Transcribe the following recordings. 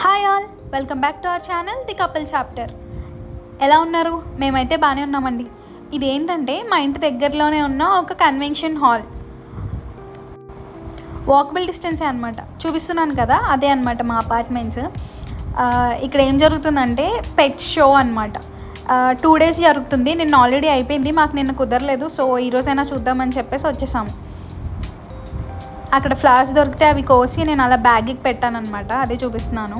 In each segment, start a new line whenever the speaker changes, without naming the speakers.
Hi all welcome back to our channel the couple chapter ఎలా ఉన్నారు? మేమైతే బాగానే ఉన్నామండి. ఇదేంటంటే మా ఇంటి దగ్గరలోనే ఉన్న ఒక కన్వెన్షన్ హాల్ వాకబుల్ డిస్టెన్సే అనమాట చూపిస్తున్నాను కదా అదే అనమాట మా అపార్ట్మెంట్స్ ఇక్కడ ఏం జరుగుతుందంటే పెట్ షో అనమాట టూ డేస్ జరుగుతుంది నిన్న ఆల్రెడీ అయిపోయింది మాకు నిన్న కుదరలేదు సో ఈరోజైనా చూద్దామని చెప్పేసి వచ్చేసాము. అక్కడ ఫ్లవర్స్ దొరికితే అవి కోసి నేను అలా బ్యాగ్కి పెట్టాను అనమాట అదే చూపిస్తున్నాను.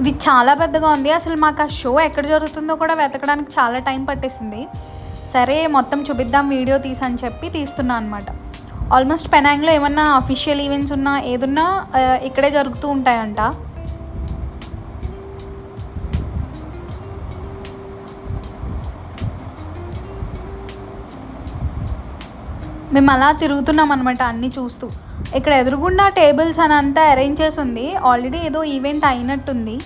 ఇది చాలా పెద్దగా ఉంది. అసలు మాకు ఆ షో ఎక్కడ జరుగుతుందో కూడా వెతకడానికి చాలా టైం పట్టేసింది. సరే మొత్తం చూపిద్దాం వీడియో తీసని చెప్పి తీస్తున్నాను అనమాట ఆల్మోస్ట్ పెనాంగ్లో ఏమన్నా అఫీషియల్ ఈవెంట్స్ ఉన్నా ఏదున్నా ఇక్కడే జరుగుతూ ఉంటాయంట. మేము అలా తిరుగుతున్నాం అనమాట అన్నీ చూస్తూ. ఇక్కడ ఎదురుగుండా టేబుల్స్ అని అంతా అరేంజ్ చేసి ఉంది. ఆల్రెడీ ఏదో ఈవెంట్ అయినట్టుంది.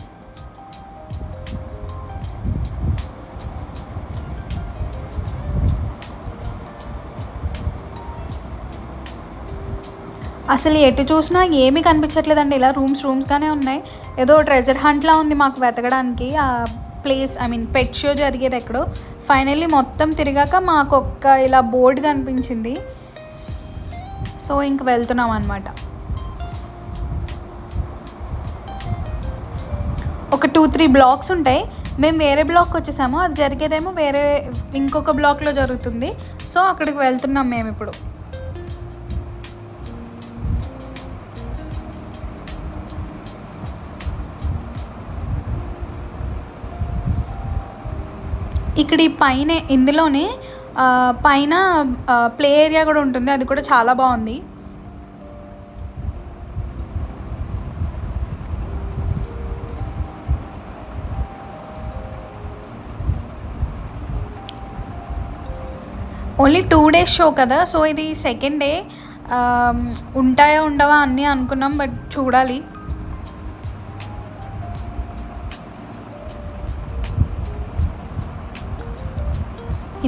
అసలు ఎటు చూసినా ఏమీ కనిపించట్లేదండి. ఇలా రూమ్స్ రూమ్స్గానే ఉన్నాయి. ఏదో ట్రెజర్ హంట్లా ఉంది మాకు వెతకడానికి. ఆ place I mean pet show జరిగేది ఎక్కడో. ఫైనల్లీ మొత్తం తిరిగాక మాకు ఒక్క ఇలా బోర్డు కనిపించింది. సో ఇంక వెళ్తున్నాం అనమాట ఒక టూ త్రీ బ్లాక్స్ ఉంటాయి. మేము వేరే బ్లాక్ వచ్చేసాము. అది జరిగేదేమో వేరే ఇంకొక బ్లాక్లో జరుగుతుంది. సో అక్కడికి వెళ్తున్నాం మేము ఇప్పుడు. ఇక్కడ ఈ పైన ఇందులోనే పైన ప్లే ఏరియా కూడా ఉంటుంది. అది కూడా చాలా బాగుంది. ఓన్లీ టూ డేస్ షో కదా? సో ఇది సెకండ్ డే. ఉంటాయా ఉండవా అన్నీ అనుకున్నాం బట్ చూడాలి.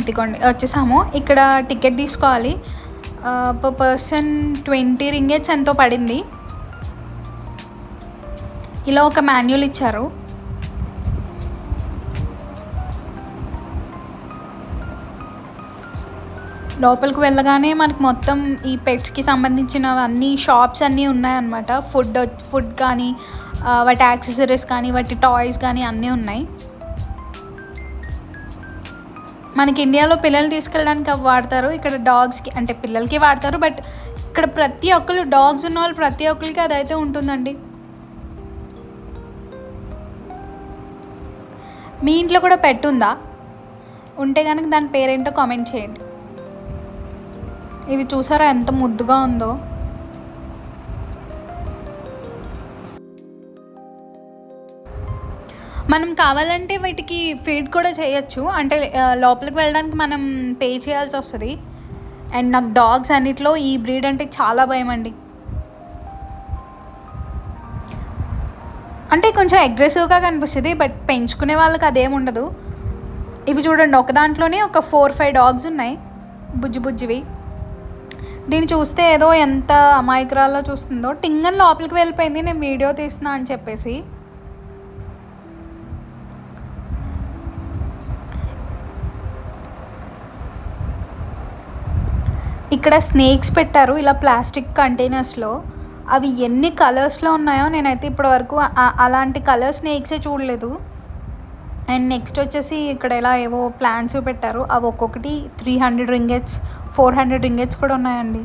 ఇదిగోండి వచ్చేసాము. ఇక్కడ టికెట్ తీసుకోవాలి. పర్ పర్సన్ ట్వంటీ రింగేజ్ ఎంతో పడింది. ఇలా ఒక మాన్యువల్ ఇచ్చారు. లోపలికి వెళ్ళగానే మనకు మొత్తం ఈ పెట్స్కి సంబంధించిన అన్ని షాప్స్ అన్నీ ఉన్నాయన్నమాట. ఫుడ్ ఫుడ్ కానీ వాటి యాక్సెసరీస్ కానీ వాటి టాయ్స్ కానీ అన్నీ ఉన్నాయి. మనకి ఇండియాలో పిల్లలు తీసుకెళ్ళడానికి అవి వాడతారు. ఇక్కడ డాగ్స్కి అంటే పిల్లలకి వాడతారు. బట్ ఇక్కడ ప్రతి ఒక్కరు డాగ్స్ ఉన్న వాళ్ళు ప్రతి ఒక్కరికి అదైతే ఉంటుందండి. మీ ఇంట్లో కూడా పెట్టుందా ఉంటే కనుక దాని పేరేంటో కామెంట్ చేయండి. ఇది చూసారా ఎంత ముద్దుగా ఉందో? మనం కావాలంటే వీటికి ఫీడ్ కూడా చేయొచ్చు. అంటే లోపలికి వెళ్ళడానికి మనం పే చేయాల్సి వస్తుంది. అండ్ నాకు డాగ్స్ అన్నిట్లో ఈ బ్రీడ్ అంటే చాలా భయం అండి. అంటే కొంచెం అగ్రెసివ్గా కనిపిస్తుంది బట్ పెంచుకునే వాళ్ళకి అదేం ఉండదు. ఇవి చూడండి ఒక దాంట్లోనే ఒక ఫోర్ ఫైవ్ డాగ్స్ ఉన్నాయి. బుజ్జి బుజ్జివి. దీన్ని చూస్తే ఏదో ఎంత అమాయకురాల్లో చూస్తుందో. టింగన్ లోపలికి వెళ్ళిపోయింది నేను వీడియో తీస్తున్నా అని చెప్పేసి. ఇక్కడ స్నేక్స్ పెట్టారు ఇలా ప్లాస్టిక్ కంటైనర్స్లో అవి ఎన్ని కలర్స్లో ఉన్నాయో నేనైతే ఇప్పటివరకు అలాంటి కలర్ స్నేక్సే చూడలేదు. అండ్ నెక్స్ట్ వచ్చేసి ఇక్కడ ఇలా ఏవో ప్లాన్స్ పెట్టారు. అవి ఒక్కొక్కటి three hundred ringgits four hundred ringgits కూడా ఉన్నాయండి.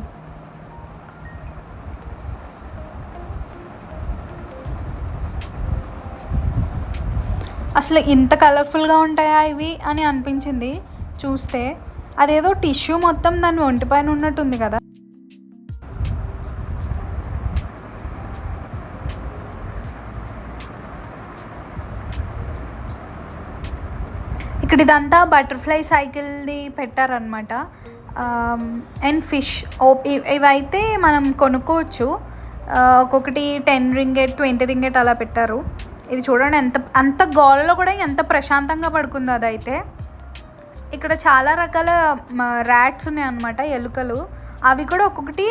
అసలు ఇంత కలర్ఫుల్గా ఉంటాయా ఇవి అని అనిపించింది. చూస్తే అదేదో టిష్యూ మొత్తం దాని ఒంటిపైన ఉన్నట్టుంది కదా. ఇక్కడ ఇదంతా బటర్ఫ్లై సైకిల్ది పెట్టారనమాట అండ్ ఫిష్. ఇవైతే మనం కొనుక్కోవచ్చు. ఒక్కొక్కటి టెన్ రింగెట్ ట్వంటీ రింగెట్ అలా పెట్టారు. ఇది చూడండి ఎంత అంత గోలలో కూడా ఎంత ప్రశాంతంగా పడుకుందో అదైతే. ఇక్కడ చాలా రకాల ర్యాట్స్ ఉన్నాయి అన్నమాట ఎలుకలు. అవి కూడా ఒక్కొక్కటి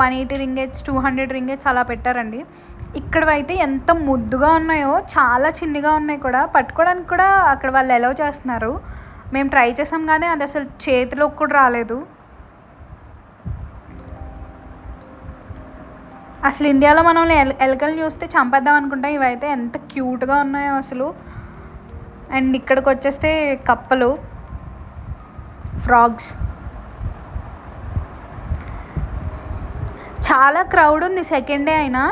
one eighty ringgits two hundred ringgits అలా పెట్టారండి. ఇక్కడవైతే ఎంత ముద్దుగా ఉన్నాయో చాలా చిన్నగా ఉన్నాయి కూడా. పట్టుకోవడానికి కూడా అక్కడ వాళ్ళు ఎలవ్ చేస్తున్నారు. మేము ట్రై చేసాం కానీ అది అసలు చేతిలోకి కూడా రాలేదు. అసలు ఇండియాలో మనం ఎల్ ఎలకలు చూస్తే చంపేద్దాం అనుకుంటాం ఇవైతే ఎంత క్యూట్గా ఉన్నాయో అసలు. అండ్ ఇక్కడికి వచ్చేస్తే కప్పలు. ఫ్రాగ్స్. చాలా క్రౌడ్ ఉంది సెకండ్ డే అయినా.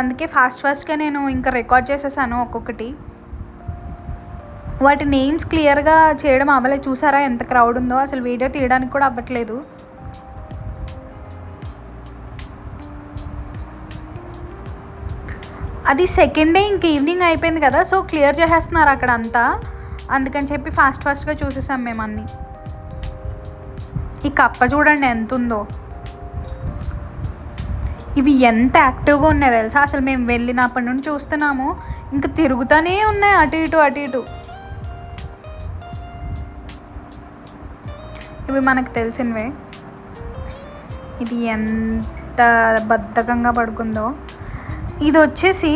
అందుకే ఫాస్ట్ ఫాస్ట్గా నేను ఇంకా రికార్డ్ చేసేసాను ఒక్కొక్కటి. వాటి నేమ్స్ క్లియర్గా చేయడం అవ్వలేదు చూసారా ఎంత క్రౌడ్ ఉందో? అసలు వీడియో తీయడానికి కూడా అవ్వట్లేదు. అది సెకండ్ డే ఇంక ఈవినింగ్ అయిపోయింది కదా సో క్లియర్ చేసేస్తున్నారు అక్కడ అంతా అందుకని చెప్పి ఫాస్ట్ ఫాస్ట్గా చూసేసాం మేము అన్నీ. ఈ కప్ప చూడండి ఎంత ఉందో ఇవి ఎంత యాక్టివ్గా ఉన్నాయో తెలుసా? అసలు మేము వెళ్ళినప్పటి నుండి చూస్తున్నాము. ఇంకా తిరుగుతూనే ఉన్నాయి అటు ఇటు అటు ఇటు. ఇవి మనకు తెలిసినవే. ఇది ఎంత బద్ధకంగా పడుకుందో. ఇది వచ్చేసి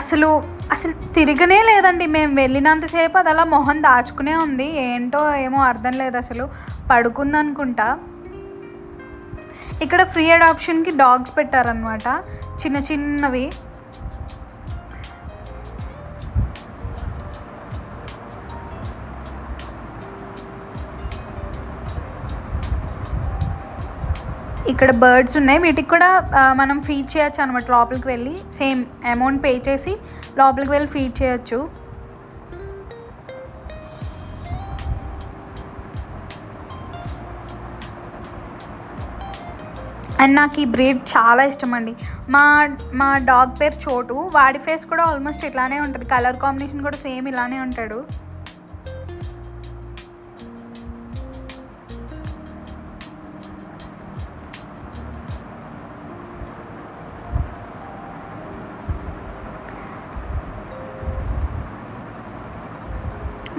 అసలు అసలు తిరగనే లేదండి. మేము వెళ్ళినంతసేపు అది అలా మొహం దాచుకునే ఉంది. ఏంటో ఏమో అర్థం లేదు అసలు. పడుకుందనుకుంటా. ఇక్కడ ఫ్రీ అడాప్షన్కి డాగ్స్ పెట్టారనమాట చిన్న చిన్నవి. ఇక్కడ బర్డ్స్ ఉన్నాయి. వీటికి కూడా మనం ఫీడ్ చేయొచ్చు అనమాట లోపలికి వెళ్ళి. సేమ్ అమౌంట్ పే చేసి లోపలికి వెళ్ళి ఫీడ్ చేయొచ్చు. అండ్ నాకు ఈ బ్రీడ్ చాలా ఇష్టం అండి మా మా డాగ్ పేరు చోటు. వాడి ఫేస్ కూడా ఆల్మోస్ట్ ఇట్లానే ఉంటుంది. కలర్ కాంబినేషన్ కూడా సేమ్ ఇలానే ఉంటాడు.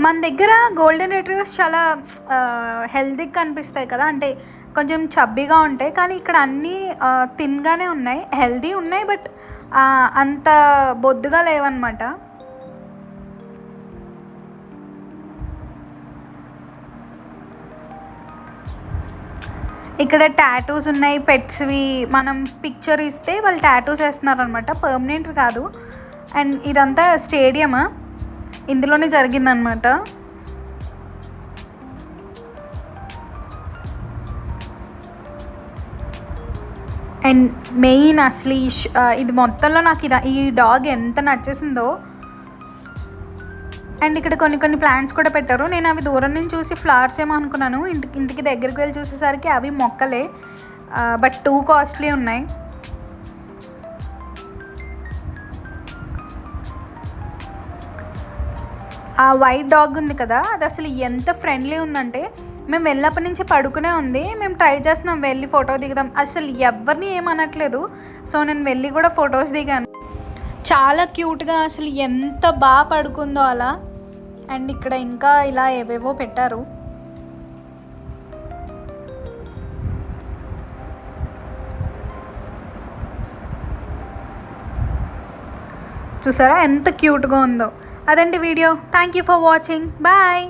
మన దగ్గర గోల్డెన్ రిట్రీవర్స్ చాలా హెల్తీగా కనిపిస్తాయి కదా. అంటే కొంచెం చబ్బీగా ఉంటాయి. కానీ ఇక్కడ అన్నీ తిన్గానే ఉన్నాయి. హెల్దీ ఉన్నాయి బట్ అంత బొద్దుగా లేవన్నమాట. ఇక్కడ టాటూస్ ఉన్నాయి పెట్స్వి మనం పిక్చర్ ఇస్తే వాళ్ళు టాటూస్ వేస్తున్నారు అనమాట పర్మనెంట్వి కాదు. అండ్ ఇదంతా స్టేడియమా ఇందులోనే జరిగిందనమాట అండ్ మెయిన్ అసలు ఈ ఇది మొత్తంలో నాకు ఇది ఈ డాగ్ ఎంత నచ్చేసిందో. అండ్ ఇక్కడ కొన్ని కొన్ని ప్లాంట్స్ కూడా పెట్టారు. నేను అవి దూరం నుంచి చూసి ఫ్లవర్స్ ఏమో అనుకున్నాను. ఇంటికి ఇంటికి దగ్గరికి వెళ్ళి చూసేసరికి అవి మొక్కలే. బట్ టూ కాస్ట్లీ ఉన్నాయి. ఆ వైట్ డాగ్ ఉంది కదా అది అసలు ఎంత ఫ్రెండ్లీ ఉందంటే మేము వెళ్ళినప్పటి నుంచి పడుకునే ఉంది మేము ట్రై చేస్తున్నాం వెళ్ళి ఫోటో దిగుదాం. అసలు ఎవరిని ఏమనట్లేదు. సో నేను వెళ్ళి కూడా ఫొటోస్ దిగాను. చాలా క్యూట్గా అసలు ఎంత బాగా పడుకుందో అలా. అండ్ ఇక్కడ ఇంకా ఇలా ఏవేవో పెట్టారు. చూసారా ఎంత క్యూట్గా ఉందో. అదండి video. Thank you for watching bye